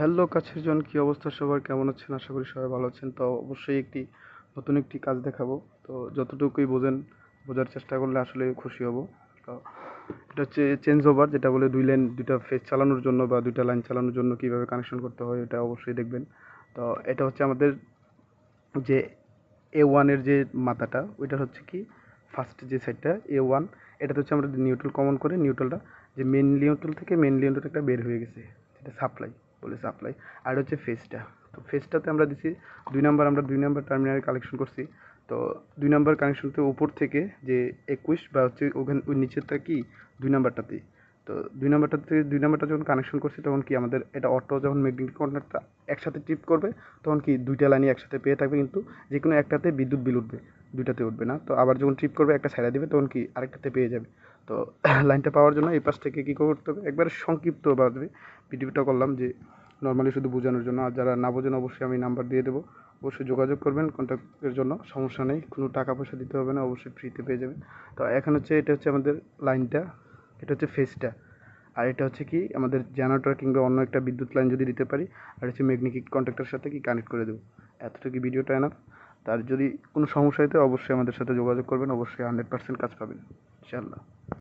Hello কাছের জন, কী অবস্থা সবার? কেমন আছেন? আশা করি সবাই ভালো আছেন। তো অবশ্যই একটি নতুন একটি কাজ দেখাবো। তো যতটুকুই বোঝেন, বোঝার চেষ্টা করলে আসলে খুশি হব। তো এটা হচ্ছে চেঞ্জ ওভার যেটা বলে দুই লাইন দুইটা ফেজ চালানোর জন্য বা দুইটা লাইন চালানোর জন্য কীভাবে কানেকশন করতে হয়, এটা অবশ্যই দেখবেন। তো এটা হচ্ছে আমাদের যে এ ওয়ানের যে মাথাটা ওইটা হচ্ছে কি ফার্স্ট যে সাইডটা এ ওয়ান এটাতে হচ্ছে আমরা নিউট্রাল কমন করে নিউট্রালটা যে মেন নিউট্রাল থেকে মেন নিউট্রাল একটা বের হয়ে গেছে, যেটা সাপ্লাই বলে সাপ্লাই আর হচ্ছে ফেসটা তো ফেসটাতে আমরা দিছি, দুই নাম্বার আমরা দুই নাম্বার টার্মিনাল কালেকশন করছি। তো দুই নাম্বার কানেকশনতে উপর থেকে যে একুশ বা হচ্ছে ওখানে ওই নিচেরটা কি? দুই নাম্বারটাতেই তো দুই নাম্বারটাতে দুই নাম্বারটা যখন কানেকশন করছি, তখন কি আমাদের এটা অটো যখন ম্যাগনেটিক কন্ট্যাক্টটা একসাথে টিপ করবে, তখন কি দুইটা লাইনই একসাথে পেয়ে থাকবে কিন্তু যে কোনো একটাতে বিদ্যুৎ বিল উঠবে, দুইটাতে উঠবে না। তো আবার যখন ট্রিপ করবে, একটা সাইডে দিবে, তখন কি আরেকটাতে পেয়ে যাবে। তো লাইনটা পাওয়ার জন্য এই পাশ থেকে কী করতে হবে? একবারে সংক্ষিপ্তভাবে ভিডিওটা করলাম যে নর্মালি শুধু বোঝানোর জন্য, আর যারা না বোঝেন অবশ্যই আমি নাম্বার দিয়ে দেবো। অবশ্যই যোগাযোগ করবেন কন্ট্যাক্টের জন্য, সমস্যা নেই। কোনো টাকা পয়সা দিতে হবে না, অবশ্যই ফ্রিতে পেয়ে যাবেন। তো এখন হচ্ছে, এটা হচ্ছে আমাদের লাইনটা এটা হচ্ছে ফেসটা আর এটা হচ্ছে কি, আমাদের জেনারেটর কিংবা অন্য একটা বিদ্যুৎ লাইন যদি দিতে পারি, আর হচ্ছে ম্যাগনেটিক কন্ট্যাক্টের সাথে কি কানেক্ট করে দেবো? এতটুকু ভিডিওটা এনাফ তার যদি কোনো সমস্যা হতে অবশ্যই আমাদের সাথে যোগাযোগ করবেন, অবশ্যই হান্ড্রেড পার্সেন্ট কাজ পাবেন, ইনশাআল্লাহ।